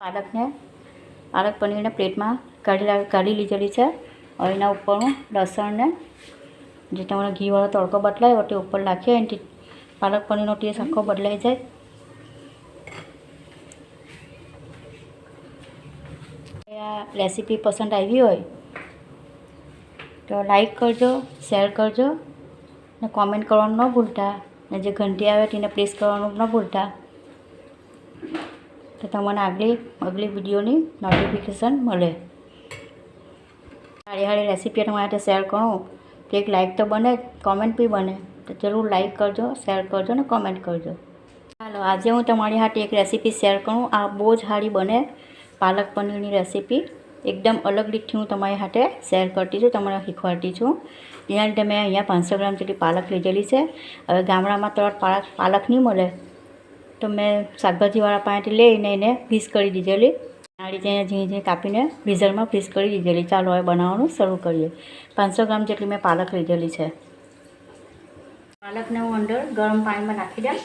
પાલકને, પાલક પનીરને પ્લેટમાં કાઢી કાઢી લીધેલી છે. હવે એના ઉપરનું લસણને, જે તમારો ઘીવાળો તડકો બદલાયો તે ઉપર નાખીએ. એનાથી પાલક પનીરનો ટેસ્ટ આખો બદલાઈ જાય. આ રેસીપી પસંદ આવી હોય તો લાઈક કરજો, શેર કરજો ને કોમેન્ટ કરવાનું ન ભૂલતા. ને જે ઘંટી આવે તેને પ્રેસ કરવાનું ન ભૂલતા. તો તમને આગલી અગલી વિડીયોની નોટિફિકેશન મળે. સારી સારી રેસીપી તમારા માટે શેર કરું. તો એક લાઇક તો બને કોમેન્ટ બી બને. તો જરૂર લાઇક કરજો શેર કરજો ને કોમેન્ટ કરજો. ચાલો, આજે હું તમારી હાથે એક રેસીપી શેર કરું. આ બહુ જ સારી બને. પાલક પનીરની રેસીપી એકદમ અલગ રીતથી હું તમારી હાથે શેર કરતી છું, તમને શીખવાડતી છું. એના લીધે મેં અહીંયા પાંચસો ગ્રામ જેટલી પાલક લીધેલી છે. હવે ગામડામાં તરત પાલક પાલક નહીં મળે. તો મેં શાકભાજીવાળા પાણીથી લઈને એને ફીસ કરી દીધેલી. આ રીતે એને ઝીણી ઝીણી કાપીને ફ્રીઝરમાં ફ્રીઝ કરી દીધેલી. ચાલો હવે બનાવવાનું શરૂ કરીએ. પાંચસો ગ્રામ જેટલી મેં પાલક લીધેલી છે. પાલકને હું અંદર ગરમ પાણીમાં નાખી દઉં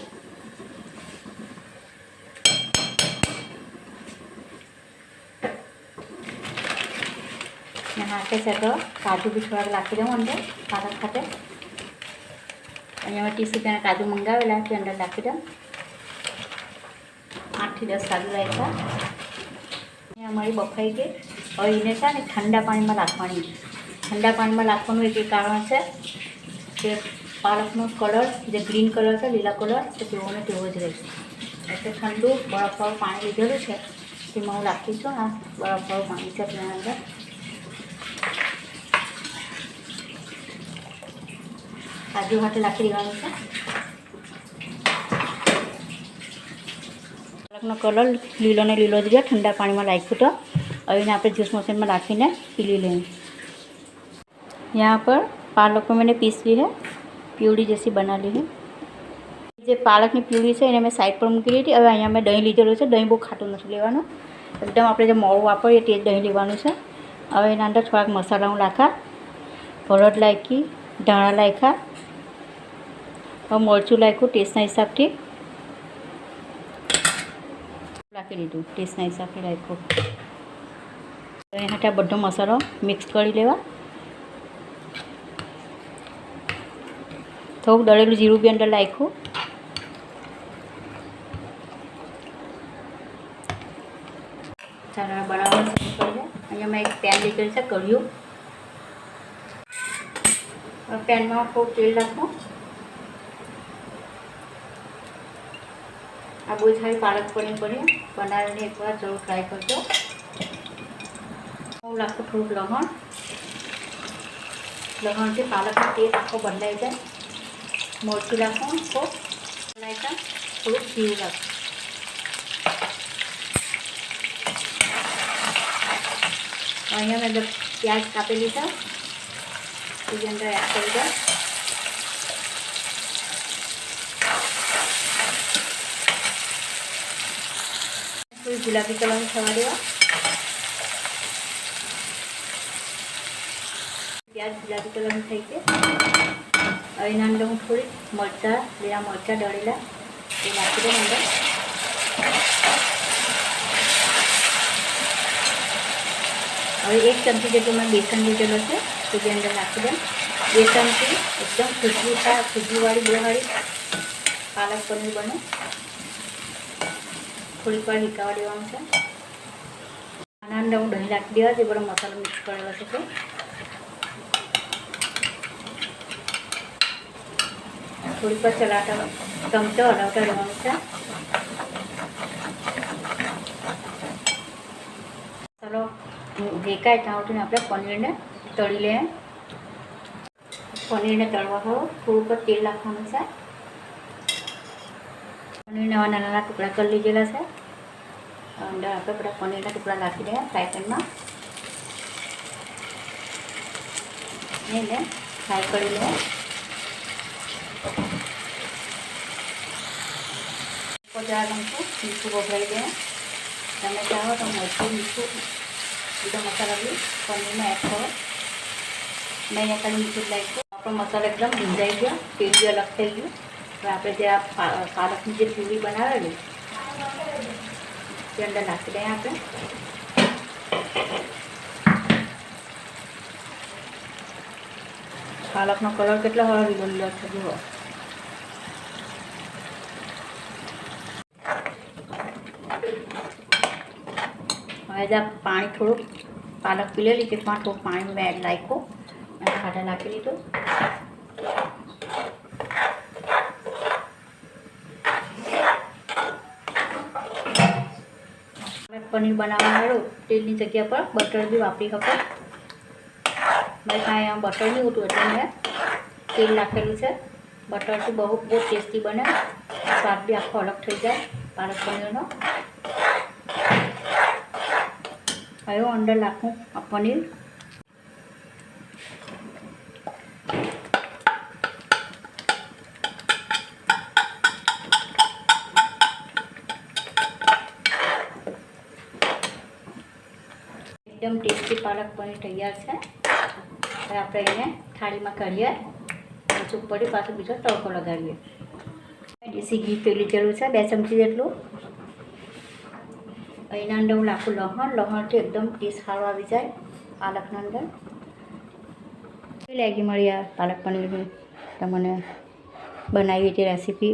નાખે છે તો કાજુ બી થોડાક નાખી દઉં અંદર, પાલક ખાતે. અહીંયા મેં ટીસી રૂપિયાના કાજુ મંગાવેલા છે, અંદર નાખી દઉં. આઠથી દસ કાજુ રાખ્યા અમારી બફાઈ ગઈ હવે એને છે ને ઠંડા પાણીમાં રાખવાની ઠંડા પાણીમાં રાખવાનું એક કારણ છે કે પાલકનો કલર, જે ગ્રીન કલર છે, લીલા કલર, તો તેવો ને તેવો જ રહેશે. એટલે ઠંડુ બરફવાળું પાણી લીધેલું છે, તેમાં હું રાખી છું આ બરફવાળું પાણી છે તેના અંદર. કાજુ માટે નાખી દેવાનું છે. કડકનો કલર લીલો ને લીલો જ રહ્યો, ઠંડા પાણીમાં નાખ્યું તો. હવે એને આપણે જ્યુસ મશીનમાં રાખીને પીલી લઈએ. यहाँ પર पालक મેં પીસવી पीस પીવડી જેસી प्यूरी जैसी જે પાલકની પ્યુરી છે એને મેં સાઈડ પર મૂકી લીધી હવે અહીંયા મેં દહીં લીધેલું છે, દહીં બહુ ખાટું નથી લેવાનું. એકદમ આપણે જે મોળું વાપરીએ તે દહીં લેવાનું છે. હવે એના અંદર થોડાક મસાલા હું નાખા, હળદ લાખી ધાણા નાખ્યા હવે મરચું નાખ્યું ટેસ્ટના હિસાબથી. રાખી દીધું. ટેસ્ટના હિસાબથી રાખ્યું. એના હાથે બધો મસાલો મિક્સ કરી લેવા. થોડુંક દળેલું જીરું બી અંદર નાખ્યું. સારા હવે બનાવવાનું શરૂ કરીએ અહીંયા મેં એક પેન લીધેલ છે, કર્યું. પેનમાં થોડું તેલ નાખું. આ બહુ સારી પાલક પનીર પનીર બનાવીને એકવાર જરૂર ટ્રાય કરજો. હું નાખું થોડુંક લવણ. લવણથી પાલકનો ટેસ્ટ આખો બદલાઈ જાય. મરચું નાખું ખૂબ જાય થોડુંક જીરું નાખું અહીંયા મેં પ્યાજ કાપેલી છે એની અંદર એડ કરી દઉં. ગુલાબી કલરની થવા દેવા પ્યાજ ગુલાબી કલરની થઈ ગયા હવે એના અંદર હું થોડીક મરચાં લીલા મરચાં દળેલા એ નાખી દઉં અંદર હવે એક ચમચી જેટલું મેં બેસન લીધેલો છે તો જે અંદર નાખી દઉં બેસનથી એકદમ ખુશ્બુ ખુશ્બુવાળી બેવાળી પાલક પનીર બને થોડીક વાર હિકાવા દેવાનું છે. આના અંદર હું દહીં નાખી દેવા છે બધો મસાલો મિક્સ કરેલો છે તે. થોડીક વાર ચલાવતા ચમચો હલાવતા રહેવાનું છે. ચાલો દેખાય ત્યાં ઉઠીને આપણે પનીરને તળી લઈએ. પનીરને તળવા હોય થોડુંક તેલ નાખવાનું છે. પનીરના નાના નાના ટુકડા કરી લીધેલા છે. અંદર આપણે બધા પનીરના ટુકડા નાખી દઈએ ફ્રાય પેનમાં એને ફ્રાય કરી લઈએ જરા ગમતું, મીઠું વઘારી દઈએ તમે ચાહો તો મોટું મીઠું બીજો મસાલા બી પનીરમાં એડ કરો. મેં અહીંયા ખાલી મીઠું નાખ્યું. આપણો મસાલો એકદમ ભીંજાઈ ગયો તેલ બી અલગ થઈ ગયું આપણે જે આ પાલકની જે પ્યુરી બનાવેલી, તે અંદર નાખી દઈએ આપણે. પાલકનો કલર કેટલો હળવી બદલ્યો છે જુઓ. હવે જે આ પાણી થોડુંક, પાલક પીલેલી કે થોડુંક પાણી મેં નાખ્યું, અને ખાટા નાખી દીધું. પનીર બનાવવા હારું તેલની જગ્યા પર બટર બી વાપરી શકો. મારે પાસે બટર નહીં હોતું એટલે મેં તેલ નાખેલું છે. બટરથી બહુ બહુ ટેસ્ટી બને. સ્વાદ બી આખો અલગ થઈ જાય પાલક પનીરનો. હવે હું અંદર નાખું પનીર. એકદમ ટેસ્ટી પાલક પનીર તૈયાર છે. હવે આપણે એને થાળીમાં કાઢીએ પછી ઉપરથી પાછો બીજો તડકો લગાવીએ. દેશી ઘી પેલી લીધેલું છે, બે ચમચી જેટલું. એના અંદર હું નાખું લહણ. લહણથી એકદમ ટેસ્ટ સારો આવી જાય પાલકના અંદર. કેવી લાગી મળી આ પાલક પનીરની? તમને બનાવી હતી રેસીપી